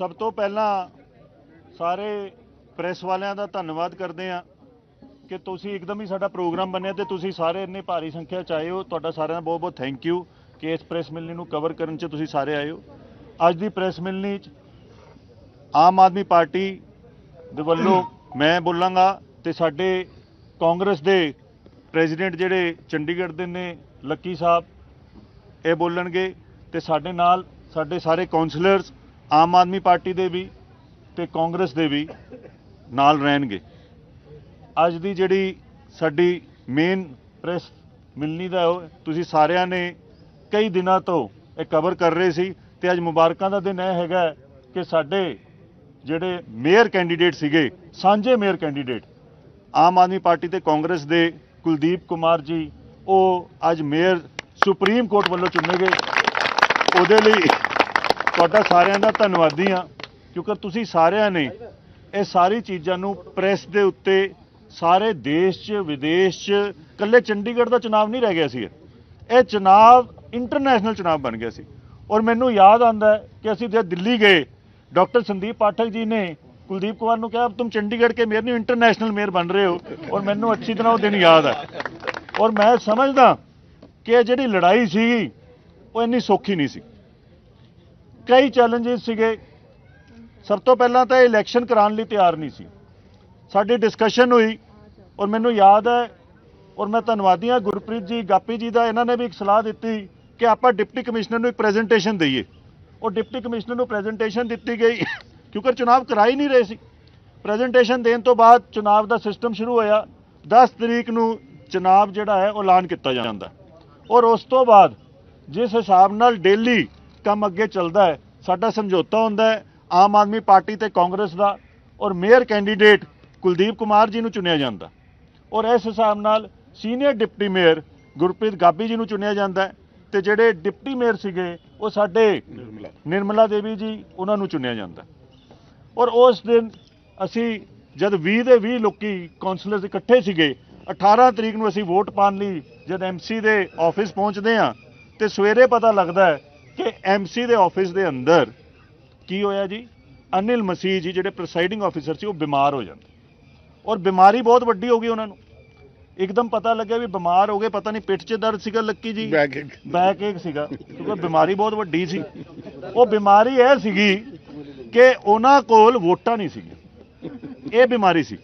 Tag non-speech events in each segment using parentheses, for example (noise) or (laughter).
ਸਭ ਤੋਂ ਪਹਿਲਾਂ ਸਾਰੇ ਪ੍ਰੈਸ ਵਾਲਿਆਂ ਦਾ ਧੰਨਵਾਦ ਕਰਦੇ ਆ ਕਿ ਤੁਸੀਂ ਇੱਕਦਮ ਹੀ ਸਾਡਾ ਪ੍ਰੋਗਰਾਮ ਬਣਿਆ ਤੇ ਤੁਸੀਂ ਸਾਰੇ ਇੰਨੇ ਭਾਰੀ ਸੰਖਿਆ ਚ ਆਏ ਹੋ। ਤੁਹਾਡਾ ਸਾਰਿਆਂ ਦਾ ਬਹੁਤ ਬਹੁਤ ਥੈਂਕ ਯੂ ਕਿ ਇਸ ਪ੍ਰੈਸ ਮਿਲਣੀ ਨੂੰ ਕਵਰ ਕਰਨ ਚ ਤੁਸੀਂ ਸਾਰੇ ਆਏ ਹੋ। ਅੱਜ ਦੀ ਪ੍ਰੈਸ ਮਿਲਣੀ ਚ ਆਮ ਆਦਮੀ ਪਾਰਟੀ ਦੇ ਵੱਲੋਂ ਮੈਂ ਬੋਲਾਂਗਾ ਤੇ ਸਾਡੇ ਕਾਂਗਰਸ ਦੇ ਪ੍ਰੈਜ਼ੀਡੈਂਟ ਜਿਹੜੇ ਚੰਡੀਗੜ੍ਹ ਦੇ ਨੇ, ਲੱਕੀ ਸਾਹਿਬ, ਇਹ ਬੋਲਣਗੇ ਤੇ ਸਾਡੇ ਨਾਲ ਸਾਡੇ ਸਾਰੇ ਕਾਉਂਸਲਰਸ ਆਮ ਆਦਮੀ ਪਾਰਟੀ ਦੇ ਵੀ ਤੇ ਕਾਂਗਰਸ ਦੇ ਵੀ ਨਾਲ ਰਹਿਣਗੇ। ਅੱਜ ਦੀ ਜਿਹੜੀ ਸਾਡੀ ਮੇਨ ਪ੍ਰੈਸ ਮਿਲਣੀ ਦਾ ਉਹ, ਤੁਸੀਂ ਸਾਰਿਆਂ ਨੇ ਕਈ ਦਿਨਾਂ ਤੋਂ ਇਹ ਕਵਰ ਕਰ ਰਹੇ ਸੀ ਤੇ ਅੱਜ ਮੁਬਾਰਕਾਂ ਦਾ ਦਿਨ ਇਹ ਹੈਗਾ ਕਿ ਸਾਡੇ ਜਿਹੜੇ ਮੇਅਰ ਕੈਂਡੀਡੇਟ ਸੀਗੇ, ਸਾਂਝੇ mayor candidate Aam Aadmi party ਤੇ ਕਾਂਗਰਸ ਦੇ ਕੁਲਦੀਪ ਕੁਮਾਰ ਜੀ, ਉਹ ਅੱਜ ਮੇਅਰ ਸੁਪਰੀਮ ਕੋਰਟ ਵੱਲੋਂ ਚੁਣੇ ਗਏ। ਉਹਦੇ ਲਈ ਤੁਹਾਡਾ ਸਾਰਿਆਂ ਦਾ ਧੰਨਵਾਦੀ ਹਾਂ, ਕਿਉਂਕਿ ਤੁਸੀਂ ਸਾਰਿਆਂ ਨੇ ਇਹ ਸਾਰੀ ਚੀਜ਼ਾਂ ਨੂੰ ਪ੍ਰੈਸ ਦੇ ਉੱਤੇ ਸਾਰੇ ਦੇਸ਼ 'ਚ, ਵਿਦੇਸ਼ 'ਚ, ਇਕੱਲੇ ਚੰਡੀਗੜ੍ਹ ਦਾ ਚੁਣਾਵ ਨਹੀਂ ਰਹਿ ਗਿਆ ਸੀ ਇਹ। ਚੁਣਾਵ ਇੰਟਰਨੈਸ਼ਨਲ ਚੁਣਾਵ ਬਣ ਗਿਆ ਸੀ। ਔਰ ਮੈਨੂੰ ਯਾਦ ਆਂਦਾ ਕਿ ਅਸੀਂ ਜਦ ਦਿੱਲੀ ਗਏ, ਡਾਕਟਰ ਸੰਦੀਪ ਪਾਠਕ ਜੀ ਨੇ ਕੁਲਦੀਪ ਕੁਮਾਰ ਨੂੰ ਕਿਹਾ ਤੁਮ ਚੰਡੀਗੜ੍ਹ ਕੇ ਮੇਅਰ ਨਹੀਂ ਇੰਟਰਨੈਸ਼ਨਲ ਮੇਅਰ ਬਣ ਰਹੇ ਹੋ। ਔਰ ਮੈਨੂੰ ਅੱਛੀ ਤਰ੍ਹਾਂ ਉਹ ਦਿਨ ਯਾਦ ਹੈ ਔਰ ਮੈਂ ਸਮਝਦਾ ਕਿ ਇਹ ਜਿਹੜੀ ਲੜਾਈ ਸੀ ਉਹ ਇੰਨੀ ਸੌਖੀ ਨਹੀਂ ਸੀ। ਕਈ ਚੈਲੰਜਸ ਸੀਗੇ। ਸਭ ਤੋਂ ਪਹਿਲਾਂ ਤਾਂ ਇਹ ਇਲੈਕਸ਼ਨ ਕਰਾਉਣ ਲਈ ਤਿਆਰ ਨਹੀਂ ਸੀ। ਸਾਡੀ ਡਿਸਕਸ਼ਨ ਹੋਈ ਔਰ ਮੈਨੂੰ ਯਾਦ ਹੈ ਔਰ ਮੈਂ ਧੰਨਵਾਦੀ ਹਾਂ ਗੁਰਪ੍ਰੀਤ ਜੀ, ਗਾਪੀ ਜੀ ਦਾ। ਇਹਨਾਂ ਨੇ ਵੀ ਇੱਕ ਸਲਾਹ ਦਿੱਤੀ ਕਿ ਆਪਾਂ ਡਿਪਟੀ ਕਮਿਸ਼ਨਰ ਨੂੰ ਇੱਕ ਪ੍ਰੈਜੈਂਟੇਸ਼ਨ ਦਈਏ। ਉਹ ਡਿਪਟੀ ਕਮਿਸ਼ਨਰ ਨੂੰ ਪ੍ਰੈਜੈਂਟੇਸ਼ਨ ਦਿੱਤੀ ਗਈ (laughs) ਕਿਉਂਕਿ ਚੁਣਾਵ ਕਰਾ ਹੀ ਨਹੀਂ ਰਹੇ ਸੀ। ਪ੍ਰੈਜੈਂਟੇਸ਼ਨ ਦੇਣ ਤੋਂ ਬਾਅਦ ਚੁਣਾਵ ਦਾ ਸਿਸਟਮ ਸ਼ੁਰੂ ਹੋਇਆ। 10 ਤਰੀਕ ਨੂੰ ਚੁਣਾਵ ਜਿਹੜਾ ਹੈ ਉਹ ਐਲਾਨ ਕੀਤਾ ਜਾਂਦਾ। ਔਰ ਉਸ ਤੋਂ ਬਾਅਦ ਜਿਸ ਹਿਸਾਬ ਨਾਲ ਡੇਲੀ ਕੰਮ ਅੱਗੇ ਚੱਲਦਾ ਹੈ, ਸਾਡਾ ਸਮਝੌਤਾ ਹੁੰਦਾ ਹੈ, ਆਮ ਆਦਮੀ ਪਾਰਟੀ ਤੇ ਕਾਂਗਰਸ ਦਾ ਔਰ ਮੇਅਰ ਕੈਂਡੀਡੇਟ ਕੁਲਦੀਪ ਕੁਮਾਰ ਜੀ ਨੂੰ ਚੁਣਿਆ ਜਾਂਦਾ ਔਰ ਇਸ ਹਿਸਾਬ ਨਾਲ senior deputy mayor Gurpreet Gabi ji ਨੂੰ ਚੁਣਿਆ ਜਾਂਦਾ ਹੈ ਤੇ ਜਿਹੜੇ ਡਿਪਟੀ ਮੇਅਰ ਸੀਗੇ, ਉਹ ਸਾਡੇ ਨਿਰਮਲਾ ਦੇਵੀ ਜੀ, ਉਹਨਾਂ ਨੂੰ ਚੁਣਿਆ ਜਾਂਦਾ ਔਰ ਉਸ ਦਿਨ ਅਸੀਂ ਜਦ 20 ਦੇ 20 ਲੋਕੀ ਕਾਉਂਸਲਰਸ ਇਕੱਠੇ ਸੀਗੇ 18 ਤਰੀਕ ਨੂੰ ਅਸੀਂ ਵੋਟ ਪਾਉਣ ਲਈ ਜਦ ਐਮਸੀ ਦੇ ਆਫਿਸ ਪਹੁੰਚਦੇ ਹਾਂ, ਤੇ ਸਵੇਰੇ ਪਤਾ ਲੱਗਦਾ ਹੈ ਕਿ ਐਮਸੀ ਦੇ ਆਫਿਸ ਦੇ ਅੰਦਰ ਕੀ ਹੋਇਆ ਜੀ? ਅਨਿਲ ਮਸੀਹ ਜੀ ਜਿਹੜੇ ਪ੍ਰੈਸਾਈਡਿੰਗ ਆਫੀਸਰ ਸੀ ਉਹ ਬਿਮਾਰ ਹੋ ਜਾਂਦੇ। ਔਰ ਬਿਮਾਰੀ ਬਹੁਤ ਵੱਡੀ ਹੋ ਗਈ ਉਹਨਾਂ ਨੂੰ। ਇੱਕਦਮ ਪਤਾ ਲੱਗਿਆ ਵੀ ਬਿਮਾਰ ਹੋ ਗਏ ਪਤਾ ਨਹੀਂ ਪਿੱਠ 'ਚ ਦਰਦ ਸੀਗਾ ਲੱਕੀ ਜੀ। ਬੈਕ ਇੱਕ ਬੈਕ ਏਕ ਸੀਗਾ ਕਿਉਂਕਿ ਬਿਮਾਰੀ ਬਹੁਤ ਵੱਡੀ ਸੀ। ਉਹ ਬਿਮਾਰੀ ਇਹ ਸੀਗੀ ਕਿ ਉਹਨਾਂ ਕੋਲ ਵੋਟਾਂ ਨਹੀਂ ਸੀਗੀਆਂ। ਇਹ ਬਿਮਾਰੀ ਸੀ।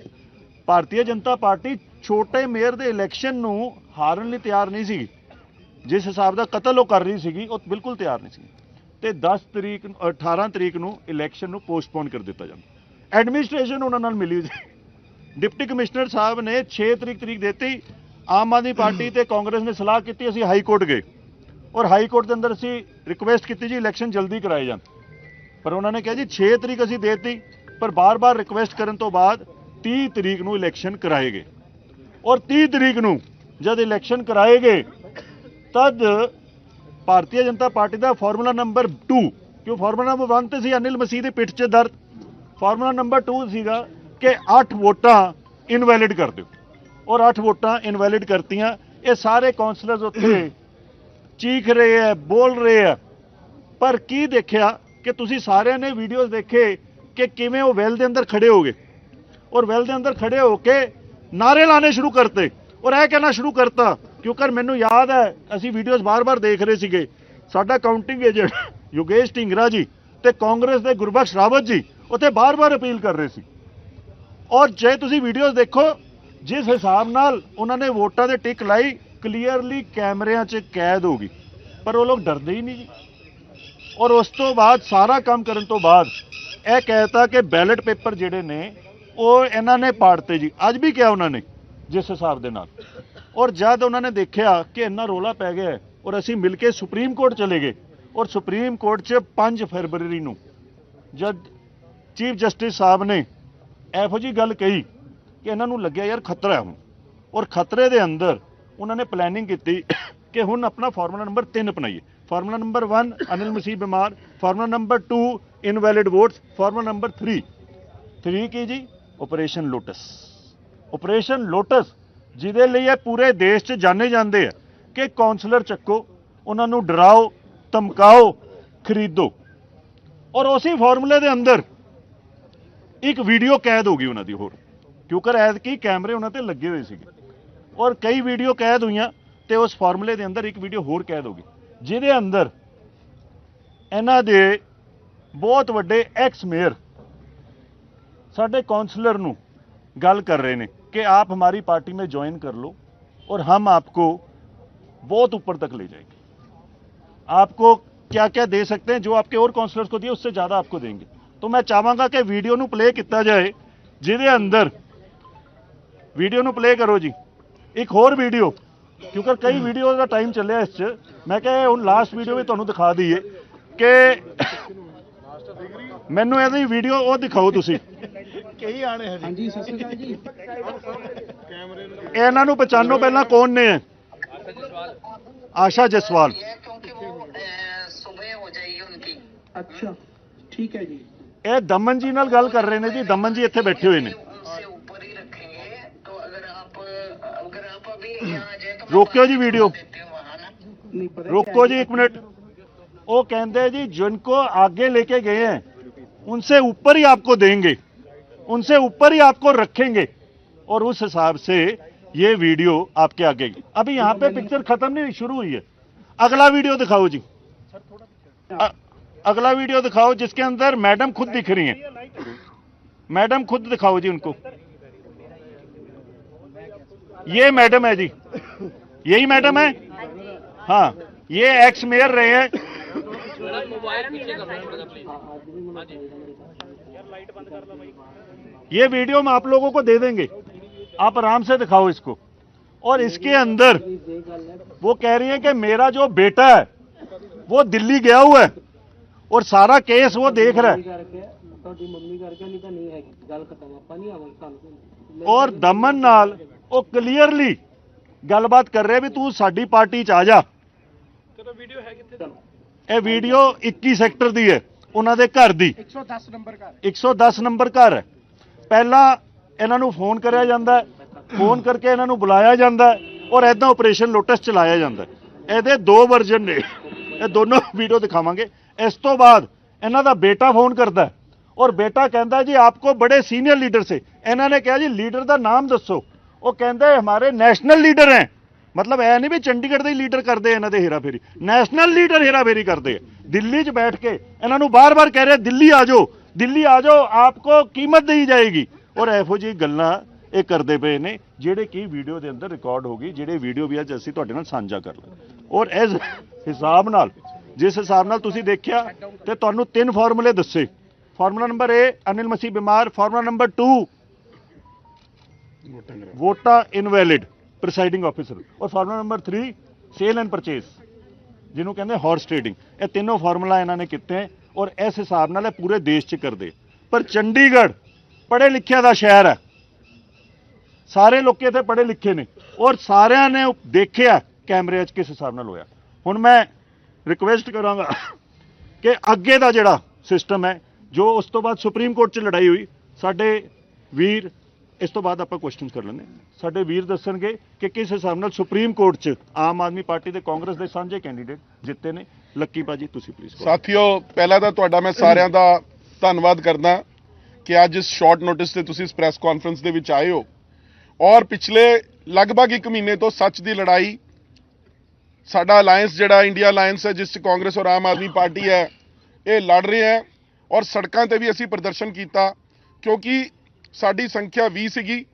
ਭਾਰਤੀ ਜਨਤਾ ਪਾਰਟੀ ਛੋਟੇ ਮੇਅਰ ਦੇ ਇਲੈਕਸ਼ਨ ਨੂੰ ਹਾਰਨ ਲਈ ਤਿਆਰ ਨਹੀਂ ਸੀ ਜਿਸ ਹਿਸਾਬ ਦਾ ਕਤਲ ਉਹ ਕਰ ਰਹੀ ਸੀਗੀ, ਉਹ ਬਿਲਕੁਲ ਤਿਆਰ ਨਹੀਂ ਸੀ ਤੇ 10 ਤਰੀਕ ਨੂੰ- 18 ਤਰੀਕ ਨੂੰ ਇਲੈਕਸ਼ਨ ਨੂੰ ਪੋਸਟਪੋਨ ਕਰ ਦਿੱਤਾ ਜਾਂਦਾ। ਐਡਮਿਨਿਸਟ੍ਰੇਸ਼ਨ ਉਹਨਾਂ ਨਾਲ ਮਿਲੀ ਡਿਪਟੀ ਕਮਿਸ਼ਨਰ ਸਾਹਿਬ ਨੇ 6 ਤਰੀਕ ਤਰੀਕ ਦਿੱਤੀ। ਆਮ ਆਦਮੀ ਪਾਰਟੀ ਤੇ ਕਾਂਗਰਸ ਨੇ ਸਲਾਹ ਕੀਤੀ, ਅਸੀਂ ਹਾਈ ਕੋਰਟ ਗਏ। ਔਰ ਹਾਈ ਕੋਰਟ ਦੇ ਅੰਦਰ ਅਸੀਂ ਰਿਕੁਐਸਟ ਕੀਤੀ ਜੀ ਇਲੈਕਸ਼ਨ ਜਲਦੀ ਕਰਾਏ ਜਾਣ। ਪਰ ਉਹਨਾਂ ਨੇ ਕਿਹਾ ਜੀ 6 ਤਰੀਕ ਅਸੀਂ ਦੇਤੀ, ਪਰ ਬਾਰ-ਬਾਰ ਰਿਕੁਐਸਟ ਕਰਨ ਤੋਂ ਬਾਅਦ 30 ਤਰੀਕ ਨੂੰ ਇਲੈਕਸ਼ਨ ਕਰਾਏ ਗਏ। ਔਰ 30 ਤਰੀਕ ਨੂੰ ਜਦ ਇਲੈਕਸ਼ਨ ਕਰਾਏ ਗਏ ਤਦ ਭਾਰਤੀ ਜਨਤਾ ਪਾਰਟੀ ਦਾ ਫਾਰਮੂਲਾ ਨੰਬਰ 2 ਕਿਉਂ ਫਾਰਮੂਲਾ ਨੰਬਰ 1 ਤੇ ਸੀ ਅਨਿਲ ਮਸੀਹ ਦੇ ਪਿੱਠ 'ਚ ਦਰਦ। ਫਾਰਮੂਲਾ ਨੰਬਰ 2 ਸੀਗਾ ਕਿ 8 ਵੋਟਾਂ ਇਨਵੈਲਿਡ ਕਰ ਦਿਓ। ਔਰ 8 ਵੋਟਾਂ ਇਨਵੈਲਿਡ ਕਰਤੀਆਂ। ਇਹ ਸਾਰੇ ਕਾਉਂਸਲਰਸ ਉੱਥੇ (coughs) ਚੀਖ ਰਹੇ ਆ ਬੋਲ ਰਹੇ ਆ। ਪਰ ਕੀ ਦੇਖਿਆ ਕਿ ਤੁਸੀਂ ਸਾਰਿਆਂ ਨੇ ਵੀਡੀਓਜ਼ ਦੇਖੇ ਕਿ ਕਿਵੇਂ ਉਹ ਵੈਲ ਦੇ ਅੰਦਰ ਖੜੇ ਹੋ ਗਏ। ਔਰ ਵੈਲ ਦੇ ਅੰਦਰ ਖੜੇ ਹੋ ਕੇ ਨਾਰੇ ਲਾਣੇ ਸ਼ੁਰੂ ਕਰਤੇ। ਔਰ ਇਹ ਕਹਿਣਾ ਸ਼ੁਰੂ ਕਰਤਾ ਕਿਉਂਕਿ ਮੈਨੂੰ ਯਾਦ ਹੈ, ਅਸੀਂ ਵੀਡੀਓਜ਼ ਬਾਰ-ਬਾਰ ਦੇਖ ਰਹੇ ਸੀਗੇ। ਸਾਡਾ ਕਾਊਂਟਿੰਗ ਏਜੰਟ ਯੋਗੇਸ਼ ਢਿੰਗਰਾ ਜੀ ਤੇ ਕਾਂਗਰਸ ਦੇ ਗੁਰਬਖਸ਼ ਰਾਵਤ ਜੀ, ਉੱਥੇ ਬਾਰ-ਬਾਰ ਅਪੀਲ ਕਰ ਰਹੇ ਸੀ। ਔਰ ਜੇ ਤੁਸੀਂ ਵੀਡੀਓਜ਼ ਦੇਖੋ, ਜਿਸ ਹਿਸਾਬ ਨਾਲ ਉਹਨਾਂ ਨੇ ਵੋਟਾਂ ਦੇ ਟਿਕ ਲਾਈ ਕਲੀਅਰਲੀ ਕੈਮਰਿਆਂ 'ਚ ਕੈਦ ਹੋ ਗਈ। ਪਰ ਉਹ ਲੋਕ ਡਰਦੇ ਹੀ ਨਹੀਂ ਜੀ। ਔਰ ਉਸ ਤੋਂ ਬਾਅਦ, ਸਾਰਾ ਕੰਮ ਕਰਨ ਤੋਂ ਬਾਅਦ, ਇਹ ਕਹਿਤਾ ਕਿ ਬੈਲਟ ਪੇਪਰ ਜਿਹੜੇ ਨੇ, ਉਹ ਇਹਨਾਂ ਨੇ ਪਾੜਤੇ ਜੀ। ਅੱਜ ਵੀ ਕਿਹਾ ਉਹਨਾਂ ਨੇ, ਜਿਸ ਹਿਸਾਬ ਦੇ ਨਾਲ। ਔਰ ਜਦ ਉਹਨਾਂ ਨੇ ਦੇਖਿਆ ਕਿ ਇੰਨਾ ਰੋਲਾ ਪੈ ਗਿਆ ਔਰ ਅਸੀਂ ਮਿਲ ਕੇ ਸੁਪਰੀਮ ਕੋਰਟ ਚਲੇ ਗਏ, ਔਰ ਸੁਪਰੀਮ ਕੋਰਟ 'ਚ 5 ਫਰਵਰੀ ਨੂੰ ਜਦ ਚੀਫ ਜਸਟਿਸ ਸਾਹਿਬ ਨੇ ਇਹੋ ਜੀ ਗੱਲ ਕਹੀ ਕਿ ਇਹਨਾਂ ਨੂੰ ਲੱਗਿਆ ਯਾਰ ਖਤਰਾ ਹੈ ਹੁਣ। ਔਰ ਖਤਰੇ ਦੇ ਅੰਦਰ ਉਹਨਾਂ ਨੇ ਪਲੈਨਿੰਗ ਕੀਤੀ ਕਿ ਹੁਣ ਆਪਣਾ ਫਾਰਮੂਲਾ ਨੰਬਰ 3 ਅਪਣਾਈਏ। ਫਾਰਮੂਲਾ ਨੰਬਰ 1 ਅਨਿਲ ਮਸੀਹ ਬਿਮਾਰ। Formula number 2 invalid votes formula number 3 3 ਕੀ ਜੀ? ਆਪਰੇਸ਼ਨ ਲੋਟਸ ਆਪਰੇਸ਼ਨ ਲੋਟਸ ਜਿਹਦੇ ਲਈ ਇਹ ਪੂਰੇ ਦੇਸ਼ 'ਚ ਜਾਣੇ ਜਾਂਦੇ ਆ ਕਿ ਕਾਉਂਸਲਰ ਚੱਕੋ, ਉਹਨਾਂ ਨੂੰ ਡਰਾਓ, ਧਮਕਾਓ, ਖਰੀਦੋ। ਔਰ ਉਸੇ ਫਾਰਮੂਲੇ ਦੇ ਅੰਦਰ ਇੱਕ ਵੀਡੀਓ ਕੈਦ ਹੋ ਗਈ ਉਹਨਾਂ ਦੀ ਹੋਰ। ਕਿਉਂਕਿ ਐਦ ਕੀ ਕੈਮਰੇ ਉਹਨਾਂ ਤੇ ਲੱਗੇ ਹੋਏ ਸੀਗੇ। ਔਰ ਕਈ ਵੀਡੀਓ ਕੈਦ ਹੋਈਆਂ ਤੇ ਉਸ ਫਾਰਮੂਲੇ ਦੇ ਅੰਦਰ ਇੱਕ ਵੀਡੀਓ ਹੋਰ ਕੈਦ ਹੋ ਗਈ, ਜਿਹਦੇ ਅੰਦਰ ਇਹਨਾਂ ਦੇ ਬਹੁਤ ਵੱਡੇ ਐਕਸ ਮੇਅਰ ਸਾਡੇ ਕਾਉਂਸਲਰ ਨੂੰ ਗੱਲ ਕਰ ਰਹੇ ਨੇ। कि आप हमारी पार्टी में ज्वाइन कर लो और हम आपको बहुत ऊपर तक ले जाएंगे आपको क्या क्या दे सकते हैं जो आपके और काउंसलर्स को दिए उससे ज़्यादा आपको देंगे तो मैं चाहांगा कि ਵੀਡੀਓ ਨੂੰ ਪਲੇ ਕੀਤਾ ਜਾਏ ਜਿਹਦੇ ਅੰਦਰ ਵੀਡੀਓ ਨੂੰ ਪਲੇ ਕਰੋ ਜੀ ਇੱਕ ਹੋਰ ਵੀਡੀਓ ਕਿਉਂਕਿ ਕਈ ਵੀਡੀਓ ਦਾ ਟਾਈਮ ਚੱਲਿਆ ਇਸ 'ਚ ਮੈਂ ਕਿਹਾ ਹੁਣ ਲਾਸਟ ਵੀਡੀਓ ਵੀ ਤੁਹਾਨੂੰ ਦਿਖਾ ਦਈਏ ਕਿ ਮੈਨੂੰ ਇਹਦੀ ਵੀਡੀਓ ਉਹ ਦਿਖਾਓ ਤੁਸੀਂ ਕਈ ਆਣੇ ਹਜੇ ਹਾਂਜੀ ਸਤਿ ਸ਼੍ਰੀ ਅਕਾਲ ਜੀ ਇਹਨਾਂ ਨੂੰ ਪਛਾਣੋ ਪਹਿਲਾਂ ਕੌਣ ਨੇ ਆਸ਼ਾ ਜਸਵਾਲ है क्योंकि वो अ, सुबह हो जाएगी उनकी ਅੱਛਾ ਠੀਕ ਹੈ ਜੀ ਇਹ ਦਮਨ ਜੀ ਨਾਲ ਗੱਲ ਕਰ ਰਹੇ ਨੇ ਜੀ ਦਮਨ ਜੀ ਇੱਥੇ ਬੈਠੇ ਹੋਏ ਨੇ उनसे ऊपर ही रखेंगे तो अगर आप अगर आप अभी यहाँ आ जाए तो मैं रोकियो उनसे ऊपर ही आपको देंगे, उनसे ऊपर ही आपको रखेंगे। और उस हिसाब से ये वीडियो आपके आगे अभी यहाँ पे पिक्चर खत्म नहीं शुरू हुई है। अगला वीडियो दिखाओ जी। अगला वीडियो दिखाओ जिसके अंदर मैडम खुद दिख रही हैं। मैडम खुद दिखाओ जी उनको। ये मैडम है जी। यही मैडम है? हाँ ये एक्स मेयर रहे हैं। ये वीडियो हम आप लोगों को दे देंगे आप आराम से दिखाओ इसको और इसके अंदर वो कह रही है कि मेरा जो बेटा है वो दिल्ली गया हुआ है और सारा केस वो देख रहा है ਕਰਕੇ ਤੁਹਾਡੀ ਮੰਮੀ ਕਰਕੇ ਨਹੀਂ ਤਾਂ ਨਹੀਂ ਹੈਗੀ ਗੱਲ ਖਤਮ ਆਪਾਂ ਨਹੀਂ ਆਵਾਂਗੇ ਤੁਹਾਨੂੰ ਔਰ ਦਮਨ ਨਾਲ ਉਹ ਕਲੀਅਰਲੀ ਗੱਲਬਾਤ ਕਰ ਰਿਹਾ ਵੀ ਤੂੰ ਸਾਡੀ ਪਾਰਟੀ ਚ ਆ ਜਾ ਚਲੋ ਇਹ ਵੀਡੀਓ 21 ਸੈਕਟਰ ਦੀ ਹੈ ਉਹਨਾਂ ਦੇ ਘਰ ਦੀ। 110 ਨੰਬਰ ਘਰ 110 ਨੰਬਰ ਘਰ ਹੈ। ਪਹਿਲਾਂ ਇਹਨਾਂ ਨੂੰ ਫੋਨ ਕਰਿਆ ਜਾਂਦਾ ਫੋਨ ਕਰਕੇ ਇਹਨਾਂ ਨੂੰ ਬੁਲਾਇਆ ਜਾਂਦਾ ਔਰ ਐਦਾਂ ਆਪਰੇਸ਼ਨ ਲੋਟਸ ਚਲਾਇਆ ਜਾਂਦਾ ਇਹਦੇ ਦੋ ਵਰਜ਼ਨ ਨੇ। ਇਹ ਦੋਨੋਂ ਵੀਡੀਓ ਦਿਖਾਵਾਂਗੇ। ਇਸ ਤੋਂ ਬਾਅਦ ਇਹਨਾਂ ਦਾ ਬੇਟਾ ਫੋਨ ਕਰਦਾ ਔਰ ਬੇਟਾ ਕਹਿੰਦਾ ਜੀ ਆਪਕੋ ਬੜੇ ਸੀਨੀਅਰ ਲੀਡਰ ਸੇ ਇਹਨਾਂ ਨੇ ਕਿਹਾ ਜੀ ਲੀਡਰ ਦਾ ਨਾਮ ਦੱਸੋ। ਉਹ ਕਹਿੰਦਾ ਹਮਾਰੇ ਨੈਸ਼ਨਲ ਲੀਡਰ ਹੈ। ਮਤਲਬ ਐ ਨਹੀਂ ਵੀ ਚੰਡੀਗੜ੍ਹ ਦੇ ਹੀ ਲੀਡਰ ਕਰਦੇ ਇਹਨਾਂ ਦੇ ਹੇਰਾਫੇਰੀ। ਨੈਸ਼ਨਲ ਲੀਡਰ ਹੇਰਾਫੇਰੀ ਕਰਦੇ ਆ। ਦਿੱਲੀ 'ਚ ਬੈਠ ਕੇ ਇਹਨਾਂ ਨੂੰ ਬਾਰ-ਬਾਰ ਕਹਿ ਰਹੇ, ਦਿੱਲੀ ਆ ਜਾਓ, ਦਿੱਲੀ ਆ ਜਾਓ, ਆਪਕੋ ਕੀਮਤ ਦੇਈ ਜਾਏਗੀ। ਔਰ ਇਹੋ ਜਿਹੀ ਗੱਲਾਂ ਇਹ ਕਰਦੇ ਪਏ ਨੇ, ਜਿਹੜੇ ਕਿ ਵੀਡੀਓ ਦੇ ਅੰਦਰ ਰਿਕਾਰਡ ਹੋ ਗਈ, ਜਿਹੜੇ ਵੀਡੀਓ ਵੀ ਅੱਜ ਅਸੀਂ ਤੁਹਾਡੇ ਨਾਲ ਸਾਂਝਾ ਕਰ ਲਏ ਔਰ ਇਸ ਹਿਸਾਬ ਨਾਲ, ਜਿਸ ਹਿਸਾਬ ਨਾਲ ਤੁਸੀਂ ਦੇਖਿਆ, ਤੇ ਤੁਹਾਨੂੰ ਤਿੰਨ ਫਾਰਮੂਲੇ ਦੱਸੇ। Formula number A, Anil Masih ਬਿਮਾਰ। ਫਾਰਮੂਲਾ ਨੰਬਰ 2 ਵੋਟਾਂ ਇਨਵੈਲਿਡ ਪ੍ਰੈਸਾਈਡਿੰਗ ਆਫੀਸਰ ਔਰ formula number 3 sale and purchase ਜਿਹਨੂੰ ਕਹਿੰਦੇ ਹਾਰਸ ਟ੍ਰੇਡਿੰਗ ਇਹ ਤਿੰਨੋਂ ਫਾਰਮੂਲਾ ਇਹਨਾਂ ਨੇ ਕੀਤੇ ਔਰ ਇਸ ਹਿਸਾਬ ਨਾਲ ਇਹ ਪੂਰੇ ਦੇਸ਼ 'ਚ ਕਰਦੇ। ਪਰ ਚੰਡੀਗੜ੍ਹ ਪੜ੍ਹੇ ਲਿਖਿਆ ਦਾ ਸ਼ਹਿਰ ਹੈ। ਸਾਰੇ ਲੋਕ ਇੱਥੇ ਪੜ੍ਹੇ ਲਿਖੇ ਨੇ ਔਰ ਸਾਰਿਆਂ ਨੇ ਦੇਖਿਆ ਕੈਮਰੇ 'ਚ ਕਿਸ ਹਿਸਾਬ ਨਾਲ ਹੋਇਆ। ਹੁਣ ਮੈਂ ਰਿਕੁਐਸਟ ਕਰਾਂਗਾ ਕਿ ਅੱਗੇ ਦਾ ਜਿਹੜਾ ਸਿਸਟਮ ਹੈ, ਜੋ ਉਸ ਤੋਂ ਬਾਅਦ ਸੁਪਰੀਮ ਕੋਰਟ 'ਚ ਲੜਾਈ ਹੋਈ, ਸਾਡੇ ਵੀਰ ਇਸ ਤੋਂ ਬਾਅਦ ਆਪਾਂ ਕੁਐਸਚਨਸ ਕਰ ਲੈਂਦੇ ਹਾਂ। ਸਾਡੇ ਵੀਰ ਦੱਸਣਗੇ ਕਿ ਕਿਸ ਹਿਸਾਬ ਨਾਲ ਸੁਪਰੀਮ ਕੋਰਟ 'ਚ ਆਮ ਆਦਮੀ ਪਾਰਟੀ ਤੇ ਕਾਂਗਰਸ ਦੇ ਸਾਂਝੇ ਕੈਂਡੀਡੇਟ ਜਿੱਤੇ ਨੇ? ਲੱਕੀ ਬਾਜੀ ਤੁਸੀਂ ਪਲੀਜ਼ ਸਾਥੀਓ, ਪਹਿਲਾਂ ਤਾਂ ਤੁਹਾਡਾ ਮੈਂ ਸਾਰਿਆਂ ਦਾ ਧੰਨਵਾਦ ਕਰਦਾ ਕਿ ਅੱਜ ਇਸ ਸ਼ਾਰਟ ਨੋਟਿਸ ਤੇ ਤੁਸੀਂ ਇਸ ਪ੍ਰੈਸ ਕਾਨਫਰੰਸ ਦੇ ਵਿੱਚ ਆਏ ਹੋ। ਔਰ ਪਿਛਲੇ ਲਗਭਗ 1 ਮਹੀਨੇ ਤੋਂ ਸੱਚ ਦੀ ਲੜਾਈ, ਸਾਡਾ ਅਲਾਈਅੰਸ ਜਿਹੜਾ ਇੰਡੀਆ ਅਲਾਈਅੰਸ ਹੈ, ਜਿਸ 'ਚ ਕਾਂਗਰਸ ਔਰ ਆਮ ਆਦਮੀ ਪਾਰਟੀ ਹੈ, ਇਹ ਲੜ ਰਹੇ ਹੈ। ਔਰ ਸੜਕਾਂ ਤੇ ਵੀ ਅਸੀਂ ਪ੍ਰਦਰਸ਼ਨ ਕੀਤਾ, ਕਿਉਂਕਿ ਸਾਡੀ ਸੰਖਿਆ 20 ਸੀਗੀ,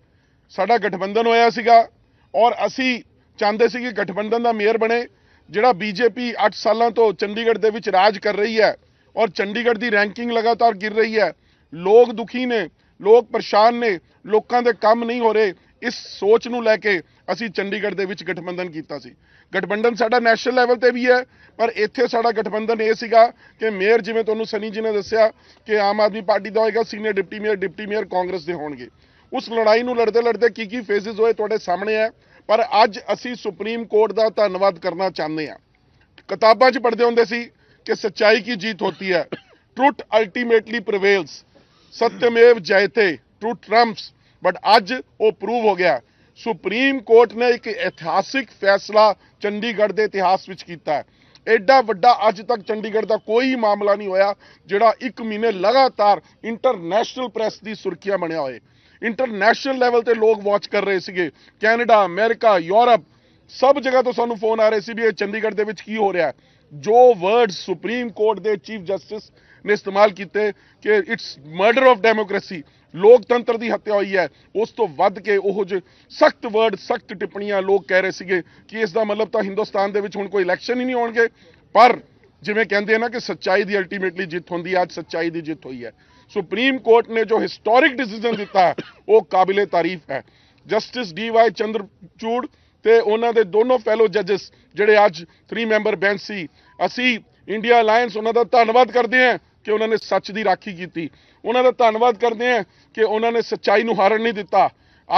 ਸਾਡਾ ਗਠਬੰਧਨ ਹੋਇਆ ਸੀਗਾ, ਔਰ ਅਸੀਂ ਚਾਹੁੰਦੇ ਸੀ ਕਿ ਗਠਬੰਧਨ ਦਾ ਮੇਅਰ ਬਣੇ, ਜਿਹੜਾ ਬੀਜੇਪੀ 8 ਸਾਲਾਂ ਤੋਂ ਚੰਡੀਗੜ੍ਹ ਦੇ ਵਿੱਚ ਰਾਜ ਕਰ ਰਹੀ ਹੈ, ਔਰ ਚੰਡੀਗੜ੍ਹ ਦੀ ਰੈਂਕਿੰਗ ਲਗਾਤਾਰ ਗਿਰ ਰਹੀ ਹੈ। ਲੋਕ ਦੁਖੀ ਨੇ, ਲੋਕ ਪਰੇਸ਼ਾਨ ਨੇ, ਲੋਕਾਂ ਦੇ ਕੰਮ ਨਹੀਂ ਹੋ ਰਹੇ, ਇਸ ਸੋਚ ਨੂੰ ਲੈ ਕੇ ਅਸੀਂ ਚੰਡੀਗੜ੍ਹ ਦੇ ਵਿੱਚ ਗਠਬੰਧਨ ਕੀਤਾ ਸੀ। ਗਠਬੰਧਨ ਸਾਡਾ ਨੈਸ਼ਨਲ ਲੈਵਲ ਤੇ ਵੀ ਹੈ, ਪਰ ਇੱਥੇ ਸਾਡਾ ਗਠਬੰਧਨ ਇਹ ਸੀਗਾ ਕਿ ਮੇਅਰ ਜਿਵੇਂ ਤੁਹਾਨੂੰ ਸਨੀ ਜੀ ਨੇ ਦੱਸਿਆ ਕਿ ਆਮ ਆਦਮੀ ਪਾਰਟੀ ਦਾ ਹੋਏਗਾ senior deputy mayor deputy mayor Congress ਦੇ ਹੋਣਗੇ। ਉਸ ਲੜਾਈ ਨੂੰ ਲੜਦੇ ਲੜਦੇ ਕੀ ਕੀ ਫੇਜ਼ਸ ਹੋਏ ਤੁਹਾਡੇ ਸਾਹਮਣੇ ਹੈ, ਪਰ ਅੱਜ ਅਸੀਂ ਸੁਪਰੀਮ ਕੋਰਟ ਦਾ ਧੰਨਵਾਦ ਕਰਨਾ ਚਾਹੁੰਦੇ ਹਾਂ। ਕਿਤਾਬਾਂ 'ਚ ਪੜ੍ਹਦੇ ਹੁੰਦੇ ਸੀ ਕਿ ਸੱਚਾਈ ਕੀ ਜੀਤ ਹੋਤੀ ਹੈ। ਟਰੂਥ ਅਲਟੀਮੇਟਲੀ ਪ੍ਰੀਵੇਲਸ ਸਤਯਮੇਵ ਜਯਤੇ ਟਰੂ ਟਰੰਪਸ ਬਟ ਅੱਜ ਉਹ ਪ੍ਰੂਵ ਹੋ ਗਿਆ ਸੁਪਰੀਮ ਕੋਰਟ ਨੇ ਇੱਕ ਇਤਿਹਾਸਿਕ ਫੈਸਲਾ ਚੰਡੀਗੜ੍ਹ ਦੇ ਇਤਿਹਾਸ ਵਿੱਚ ਕੀਤਾ ਹੈ। ਐਡਾ ਵੱਡਾ ਅੱਜ ਤੱਕ ਚੰਡੀਗੜ੍ਹ ਦਾ ਕੋਈ ਮਾਮਲਾ ਨਹੀਂ ਹੋਇਆ, ਜਿਹੜਾ ਇੱਕ ਮਹੀਨੇ ਲਗਾਤਾਰ ਇੰਟਰਨੈਸ਼ਨਲ ਪ੍ਰੈਸ ਦੀ ਸੁਰਖੀਆਂ ਬਣਿਆ ਹੋਏ। ਇੰਟਰਨੈਸ਼ਨਲ ਲੈਵਲ ਤੇ ਲੋਕ ਵਾਚ ਕਰ ਰਹੇ ਸੀਗੇ। ਕੈਨੇਡਾ, ਅਮਰੀਕਾ, ਯੂਰਪ, ਸਭ ਜਗ੍ਹਾ ਤੋਂ ਸਾਨੂੰ ਫੋਨ ਆ ਰਹੇ ਸੀ ਵੀ ਇਹ ਚੰਡੀਗੜ੍ਹ ਦੇ ਵਿੱਚ ਕੀ ਹੋ ਰਿਹਾ ਜੋ ਵਰਡ ਸੁਪਰੀਮ ਕੋਰਟ ਦੇ ਚੀਫ ਜਸਟਿਸ ਨੇ ਇਸਤੇਮਾਲ ਕੀਤੇ ਕਿ ਇਟਸ ਮਰਡਰ ਆਫ ਡੈਮੋਕ੍ਰੇਸੀ ਲੋਕਤੰਤਰ ਦੀ ਹੱਤਿਆ ਹੋਈ ਹੈ। ਉਸ ਤੋਂ ਵੱਧ ਕੇ ਉਹ ਜਿਹੇ ਸਖਤ ਵਰਡ ਸਖਤ ਟਿੱਪਣੀਆਂ ਲੋਕ ਕਹਿ ਰਹੇ ਸੀਗੇ ਕਿ ਇਸ ਦਾ ਮਤਲਬ ਤਾਂ ਹਿੰਦੁਸਤਾਨ ਦੇ ਵਿੱਚ ਹੁਣ ਕੋਈ ਇਲੈਕਸ਼ਨ ਹੀ ਨਹੀਂ ਹੋਣਗੇ। ਪਰ ਜਿਵੇਂ ਕਹਿੰਦੇ ਆ ਨਾ ਕਿ ਸੱਚਾਈ ਦੀ ਅਲਟੀਮੇਟਲੀ ਜਿੱਤ ਹੁੰਦੀ ਹੈ, ਅੱਜ ਸੱਚਾਈ ਦੀ ਜਿੱਤ ਹੋਈ ਹੈ। ਸੁਪਰੀਮ ਕੋਰਟ ਨੇ ਜੋ ਹਿਸਟੋਰਿਕ ਡਿਸੀਜਨ ਦਿੱਤਾ, ਉਹ ਕਾਬਿਲੇ ਤਾਰੀਫ ਹੈ। ਜਸਟਿਸ ਡੀ ਵਾਈ ਚੰਦਰਚੂੜ ਤੇ ਉਹਨਾਂ ਦੇ ਦੋਨੋਂ ਫੈਲੋ ਜੱਜਸ ਜਿਹੜੇ ਅੱਜ 3 ਮੈਂਬਰ ਬੈਂਚ ਸੀ, ਅਸੀਂ ਇੰਡੀਆ ਅਲਾਈਅੰਸ ਉਹਨਾਂ ਦਾ ਧੰਨਵਾਦ ਕਰਦੇ ਹਾਂ ਕਿ ਉਹਨਾਂ ਨੇ ਸੱਚ ਦੀ ਰਾਖੀ ਕੀਤੀ। ਉਹਨਾਂ ਦਾ ਧੰਨਵਾਦ ਕਰਦੇ ਹਾਂ ਕਿ ਉਹਨਾਂ ਨੇ ਸੱਚਾਈ ਨੂੰ ਹਾਰਨ ਨਹੀਂ ਦਿੱਤਾ।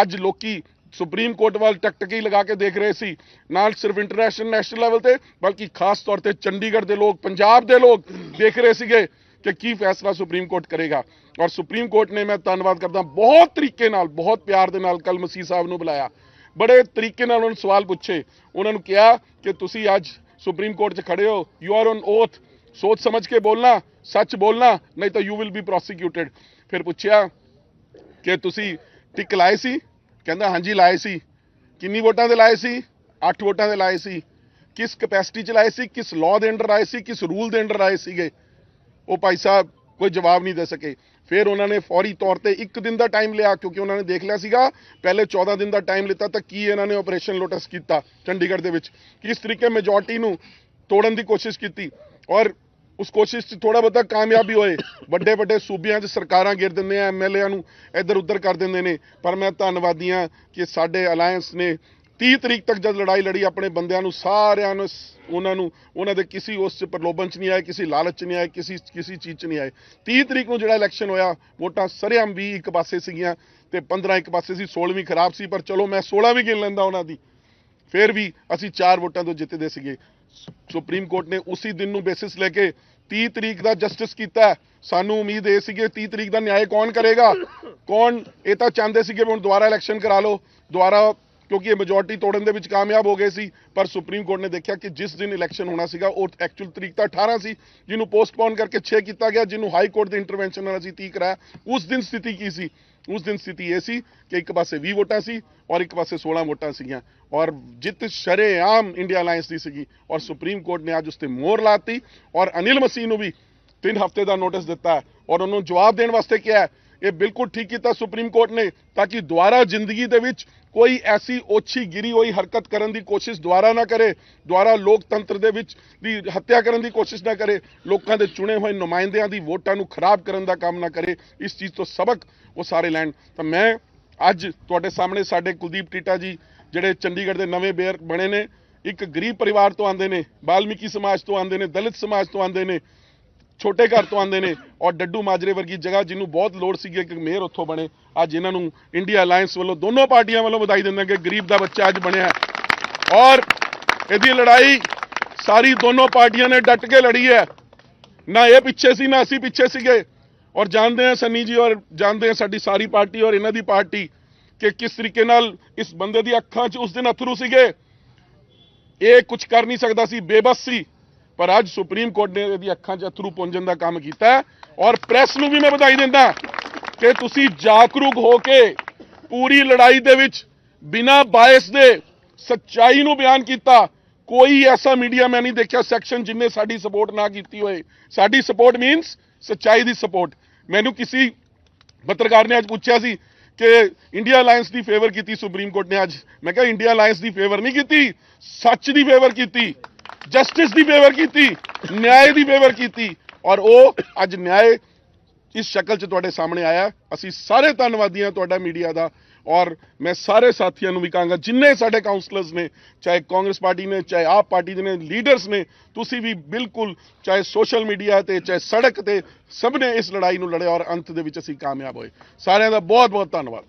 ਅੱਜ ਲੋਕੀ ਸੁਪਰੀਮ ਕੋਰਟ ਵੱਲ ਟਕਟਕੀ ਲਗਾ ਕੇ ਦੇਖ ਰਹੇ ਸੀ। ਨਾਲ ਸਿਰਫ ਇੰਟਰਨੈਸ਼ਨਲ ਨੈਸ਼ਨਲ ਲੈਵਲ ਤੇ, ਬਲਕਿ ਖਾਸ ਤੌਰ ਤੇ ਚੰਡੀਗੜ੍ਹ ਦੇ ਲੋਕ, ਪੰਜਾਬ ਦੇ ਲੋਕ ਦੇਖ ਰਹੇ ਸੀਗੇ ਕਿ ਕੀ ਫੈਸਲਾ ਸੁਪਰੀਮ ਕੋਰਟ ਕਰੇਗਾ। ਔਰ ਸੁਪਰੀਮ ਕੋਰਟ ਨੇ ਮੈਂ ਧੰਨਵਾਦ ਕਰਦਾ ਬਹੁਤ ਤਰੀਕੇ ਨਾਲ, ਬਹੁਤ ਪਿਆਰ ਦੇ ਨਾਲ ਕੱਲ ਮਸੀਹ ਸਾਹਿਬ ਨੂੰ ਬੁਲਾਇਆ। ਬੜੇ ਤਰੀਕੇ ਨਾਲ ਉਹਨਾਂ ਨੂੰ ਸਵਾਲ ਪੁੱਛੇ। ਉਹਨਾਂ ਨੂੰ ਕਿਹਾ ਕਿ ਤੁਸੀਂ ਅੱਜ ਸੁਪਰੀਮ ਕੋਰਟ 'ਚ ਖੜੇ ਹੋ। ਯੂ ਆਰ ਔਨ ਓਥ ਸੋਚ ਸਮਝ ਕੇ ਬੋਲਣਾ। ਸੱਚ ਬੋਲਣਾ, ਨਹੀਂ ਤਾਂ ਯੂ ਵਿਲ ਬੀ ਪ੍ਰੋਸੀਕਿਊਟਡ ਫਿਰ ਪੁੱਛਿਆ ਕਿ ਤੁਸੀਂ ਟਿਕ ਲਾਏ ਸੀ? ਕਹਿੰਦਾ, ਹਾਂਜੀ, ਲਾਏ ਸੀ। ਕਿੰਨੀ ਵੋਟਾਂ ਦੇ ਲਾਏ ਸੀ? 8 ਵੋਟਾਂ ਦੇ ਲਾਏ ਸੀ। ਕਿਸ ਕਪੈਸਿਟੀ 'ਚ ਲਾਏ ਸੀ? ਕਿਸ ਲਾਅ ਦੇ ਅੰਡਰ ਆਏ ਸੀ? ਕਿਸ ਰੂਲ ਦੇ ਅੰਡਰ ਆਏ ਸੀਗੇ? ਉਹ ਭਾਈ ਸਾਹਿਬ ਕੋਈ ਜਵਾਬ ਨਹੀਂ ਦੇ ਸਕੇ। ਫਿਰ ਉਹਨਾਂ ਨੇ ਫੌਰੀ ਤੌਰ ਤੇ ਇੱਕ ਦਿਨ ਦਾ ਟਾਈਮ ਲਿਆ, ਕਿਉਂਕਿ ਉਹਨਾਂ ਨੇ ਦੇਖ ਲਿਆ ਸੀਗਾ, ਪਹਿਲੇ 14 ਦਿਨ ਦਾ ਟਾਈਮ ਲਿੱਤਾ ਤਾਂ ਕੀ ਇਹਨਾਂ ਨੇ ਆਪਰੇਸ਼ਨ ਲੋਟਸ ਕੀਤਾ ਚੰਡੀਗੜ੍ਹ ਦੇ ਵਿੱਚ। ਕਿਸ ਤਰੀਕੇ ਮੈਜੋਰਟੀ ਨੂੰ ਤੋੜਨ ਦੀ ਕੋਸ਼ਿਸ਼ ਕੀਤੀ। ਔਰ ਉਸ ਕੋਸ਼ਿਸ਼ 'ਚ ਥੋੜਾ ਬਹੁਤਾ ਕਾਮਯਾਬ ਵੀ ਹੋਏ। ਵੱਡੇ ਵੱਡੇ ਸੂਬਿਆਂ 'ਚ ਸਰਕਾਰਾਂ ਗਿਰ ਦਿੰਦੇ ਆ ਐਮਐਲਏਆਂ ਨੂੰ ਇੱਧਰ ਉੱਧਰ ਕਰ ਦਿੰਦੇ ਨੇ। ਪਰ ਮੈਂ ਧੰਨਵਾਦੀ ਹਾਂ ਕਿ ਸਾਡੇ ਅਲਾਈਅੰਸ ਨੇ 30 ਤਰੀਕ ਤੱਕ ਜਦ ਲੜਾਈ ਲੜੀ, ਆਪਣੇ ਬੰਦਿਆਂ ਨੂੰ ਸਾਰਿਆਂ ਨੂੰ ਉਹਨਾਂ ਨੂੰ, ਉਹਨਾਂ ਦੇ ਕਿਸੇ ਉਸ 'ਚ ਪ੍ਰਲੋਭਨ 'ਚ ਨਹੀਂ ਆਏ, ਕਿਸੇ ਲਾਲਚ 'ਚ ਨਹੀਂ ਆਏ, ਕਿਸੇ ਕਿਸੇ ਚੀਜ਼ 'ਚ ਨਹੀਂ ਆਏ। 30 ਤਰੀਕ ਨੂੰ ਜਿਹੜਾ ਇਲੈਕਸ਼ਨ ਹੋਇਆ, ਵੋਟਾਂ ਸਰੇਆਮ ਵੀ ਇੱਕ ਪਾਸੇ ਸੀਗੀਆਂ ਤੇ 15 ਇੱਕ ਪਾਸੇ ਸੀ 16ਵੀਂ ਖਰਾਬ ਸੀ, ਪਰ ਚਲੋ ਮੈਂ 16 ਵੀ ਗਿਣ ਲੈਂਦਾ ਉਹਨਾਂ ਦੀ। ਫਿਰ ਵੀ ਅਸੀਂ ਚਾਰ ਵੋਟਾਂ ਤੋਂ ਜਿੱਤਦੇ ਸੀਗੇ। ਸੁਪਰੀਮ ਕੋਰਟ ਨੇ ਉਸੇ ਦਿਨ ਨੂੰ ਬੇਸਿਸ ਲੈ ਕੇ 30 ਤਰੀਕ ਦਾ ਜਸਟਿਸ ਕੀਤਾ ਸਾਨੂੰ ਉਮੀਦ ਇਹ ਸੀਗੇ 30 ਤਰੀਕ ਦਾ ਨਿਆਂ ਕੌਣ ਕਰੇਗਾ? ਕੌਣ? ਇਹ ਤਾਂ ਚਾਹੁੰਦੇ ਸੀਗੇ ਵੀ ਹੁਣ ਦੁਬਾਰਾ ਇਲੈਕਸ਼ਨ ਕਰਾ ਲਓ। ਦੁਬਾਰਾ ਕਿਉਂਕਿ ਇਹ ਮੈਜੋਰਟੀ ਤੋੜਨ ਦੇ ਵਿੱਚ ਕਾਮਯਾਬ ਹੋ ਗਏ ਸੀ। ਪਰ ਸੁਪਰੀਮ ਕੋਰਟ ਨੇ ਦੇਖਿਆ ਕਿ ਜਿਸ ਦਿਨ ਇਲੈਕਸ਼ਨ ਹੋਣਾ ਸੀਗਾ, ਉਹ ਐਕਚੁਅਲ ਤਰੀਕ ਤਾਂ 18 ਸੀ, ਜਿਹਨੂੰ ਪੋਸਟਪੋਨ ਕਰਕੇ 6 ਕੀਤਾ ਗਿਆ, ਜਿਹਨੂੰ ਹਾਈ ਕੋਰਟ ਦੇ ਇੰਟਰਵੈਂਸ਼ਨ ਨਾਲ ਅਸੀਂ 30 ਕਰਾਇਆ। ਉਸ ਦਿਨ ਸਥਿਤੀ ਕੀ ਸੀ? ਉਸ ਦਿਨ ਸਥਿਤੀ ਇਹ ਸੀ ਕਿ ਇੱਕ ਪਾਸੇ 20 ਵੋਟਾਂ ਸੀ ਔਰ ਇੱਕ ਪਾਸੇ 16 ਵੋਟਾਂ ਸੀਗੀਆਂ। ਔਰ ਜਿੱਤ ਸ਼ਰੇਆਮ ਇੰਡੀਆ ਅਲਾਈਅੰਸ ਦੀ ਸੀਗੀ। ਔਰ ਸੁਪਰੀਮ ਕੋਰਟ ਨੇ ਅੱਜ ਉਸ ਤੇ ਮੋਹਰ ਲਾਤੀ। ਔਰ ਅਨਿਲ ਮਸੀਹ ਨੂੰ ਵੀ 3 ਹਫ਼ਤੇ ਦਾ ਨੋਟਿਸ ਦਿੱਤਾ। ਔਰ ਉਹਨੂੰ ਜਵਾਬ ਦੇਣ ਵਾਸਤੇ ਕਿਹਾ ਇਹ ਬਿਲਕੁਲ ਠੀਕ ਕੀਤਾ ਸੁਪਰੀਮ ਕੋਰਟ ਨੇ, ਤਾਂ ਕਿ ਦੁਬਾਰਾ ਜ਼ਿੰਦਗੀ ਦੇ ਵਿੱਚ ਕੋਈ ਐਸੀ ਓਛੀ ਗਿਰੀ ਹੋਈ ਹਰਕਤ ਕਰਨ ਦੀ ਕੋਸ਼ਿਸ਼ ਦੁਬਾਰਾ ਨਾ ਕਰੇ, ਦੁਬਾਰਾ ਲੋਕਤੰਤਰ ਦੇ ਵਿੱਚ ਦੀ ਹੱਤਿਆ ਕਰਨ ਦੀ ਕੋਸ਼ਿਸ਼ ਨਾ ਕਰੇ, ਲੋਕਾਂ ਦੇ ਚੁਣੇ ਹੋਏ ਨੁਮਾਇੰਦਿਆਂ ਦੀ ਵੋਟਾਂ ਨੂੰ ਖਰਾਬ ਕਰਨ ਦਾ ਕੰਮ ਨਾ ਕਰੇ, ਇਸ ਚੀਜ਼ ਤੋਂ ਸਬਕ ਉਹ ਸਾਰੇ ਲੈਣ। ਤਾਂ ਮੈਂ ਅੱਜ ਤੁਹਾਡੇ ਸਾਹਮਣੇ ਸਾਡੇ ਕੁਲਦੀਪ ਟੀਟਾ ਜੀ, ਜਿਹੜੇ ਚੰਡੀਗੜ੍ਹ ਦੇ ਨਵੇਂ ਮੇਅਰ ਬਣੇ ਨੇ, ਇੱਕ ਗਰੀਬ ਪਰਿਵਾਰ ਤੋਂ ਆਉਂਦੇ ਨੇ, ਬਾਲਮੀਕੀ ਸਮਾਜ ਤੋਂ ਆਉਂਦੇ ਨੇ, ਦਲਿਤ ਸਮਾਜ ਤੋਂ ਆਉਂਦੇ ਨੇ ਛੋਟੇ ਘਰ ਤੋਂ ਆਉਂਦੇ ਨੇ ਔਰ ਡੱਡੂ ਮਾਜਰੇ ਵਰਗੀ ਜਗ੍ਹਾ ਜਿਹਨੂੰ ਬਹੁਤ ਲੋੜ ਸੀਗੀ ਕਿ ਮੇਅਰ ਉੱਥੋਂ ਬਣੇ। ਅੱਜ ਇਹਨਾਂ ਨੂੰ ਇੰਡੀਆ ਅਲਾਈਅੰਸ ਵੱਲੋਂ ਦੋਨੋਂ ਪਾਰਟੀਆਂ ਵੱਲੋਂ ਵਧਾਈ ਦਿੰਦਾ ਕਿ ਗਰੀਬ ਦਾ ਬੱਚਾ ਅੱਜ ਬਣਿਆ ਔਰ ਇਹਦੀ ਲੜਾਈ ਸਾਰੀ ਦੋਨੋਂ ਪਾਰਟੀਆਂ ਨੇ ਡਟ ਕੇ ਲੜੀ ਹੈ। ਨਾ ਇਹ ਪਿੱਛੇ ਸੀ, ਨਾ ਅਸੀਂ ਪਿੱਛੇ ਸੀਗੇ। ਔਰ ਜਾਣਦੇ ਹਾਂ ਸੰਨੀ ਜੀ ਔਰ ਜਾਣਦੇ ਹਾਂ ਸਾਡੀ ਸਾਰੀ ਪਾਰਟੀ ਔਰ ਇਹਨਾਂ ਦੀ ਪਾਰਟੀ ਕਿ ਕਿਸ ਤਰੀਕੇ ਨਾਲ ਇਸ ਬੰਦੇ ਦੀ ਅੱਖਾਂ 'ਚ ਉਸ ਦਿਨ ਅਥਰੂ ਸੀਗੇ। ਇਹ ਕੁਝ ਕਰ ਨਹੀਂ ਸਕਦਾ ਸੀ, ਬੇਬਸ ਸੀ। ਪਰ ਅੱਜ ਸੁਪਰੀਮ ਕੋਰਟ ਨੇ ਇਹਦੀ ਅੱਖਾਂ 'ਚ ਅਥਰੂ ਪੁੰਜਣ ਦਾ ਕੰਮ ਕੀਤਾ ਔਰ ਪ੍ਰੈਸ ਨੂੰ ਵੀ ਮੈਂ ਵਧਾਈ ਦਿੰਦਾ ਕਿ ਤੁਸੀਂ ਜਾਗਰੂਕ ਹੋ ਕੇ ਪੂਰੀ ਲੜਾਈ ਦੇ ਵਿੱਚ ਬਿਨਾਂ ਬਾਇਸ ਦੇ ਸੱਚਾਈ ਨੂੰ ਬਿਆਨ ਕੀਤਾ, ਕੋਈ ਐਸਾ ਮੀਡੀਆ ਮੈਂ ਨਹੀਂ ਦੇਖਿਆ ਸੈਕਸ਼ਨ ਜਿਨੇ ਸਾਡੀ ਸਪੋਰਟ ਨਾ ਕੀਤੀ ਹੋਏ। ਸਾਡੀ ਸਪੋਰਟ ਮੀਨਸ ਸੱਚਾਈ ਦੀ ਸਪੋਰਟ। ਮੈਨੂੰ ਕਿਸੇ ਪੱਤਰਕਾਰ ਨੇ ਅੱਜ ਪੁੱਛਿਆ ਸੀ ਕਿ ਇੰਡੀਆ ਅਲਾਈਅੰਸ ਦੀ ਫੇਵਰ ਕੀਤੀ ਸੁਪਰੀਮ ਕੋਰਟ ਨੇ ਅੱਜ। ਮੈਂ ਕਿਹਾ ਇੰਡੀਆ ਅਲਾਈਅੰਸ ਦੀ ਫੇਵਰ ਨਹੀਂ ਕੀਤੀ, ਸੱਚ ਦੀ ਫੇਵਰ ਕੀਤੀ। ਜਸਟਿਸ ਦੀ ਫੇਵਰ ਕੀਤੀ ਨਿਆਂ ਦੀ ਫੇਵਰ ਕੀਤੀ। ਔਰ ਉਹ ਅੱਜ ਨਿਆਂ ਇਸ ਸ਼ਕਲ 'ਚ ਤੁਹਾਡੇ ਸਾਹਮਣੇ ਆਇਆ। ਅਸੀਂ ਸਾਰੇ ਧੰਨਵਾਦੀ ਹਾਂ ਤੁਹਾਡਾ ਮੀਡੀਆ ਦਾ। ਔਰ ਮੈਂ ਸਾਰੇ ਸਾਥੀਆਂ ਨੂੰ ਵੀ ਕਹਾਂਗਾ, ਜਿੰਨੇ ਸਾਡੇ ਕਾਉਂਸਲਰਸ ਨੇ, ਚਾਹੇ ਕਾਂਗਰਸ ਪਾਰਟੀ ਨੇ, ਚਾਹੇ ਆਪ ਪਾਰਟੀ ਦੇ ਨੇ ਲੀਡਰਸ ਨੇ, ਤੁਸੀਂ ਵੀ ਬਿਲਕੁਲ ਚਾਹੇ ਸੋਸ਼ਲ ਮੀਡੀਆ ਤੇ, ਚਾਹੇ ਸੜਕ ਤੇ, ਸਭ ਨੇ ਇਸ ਲੜਾਈ ਨੂੰ ਲੜਿਆ ਔਰ ਅੰਤ ਦੇ ਵਿੱਚ ਅਸੀਂ ਕਾਮਯਾਬ ਹੋਏ। ਸਾਰਿਆਂ ਦਾ ਬਹੁਤ ਬਹੁਤ ਧੰਨਵਾਦ।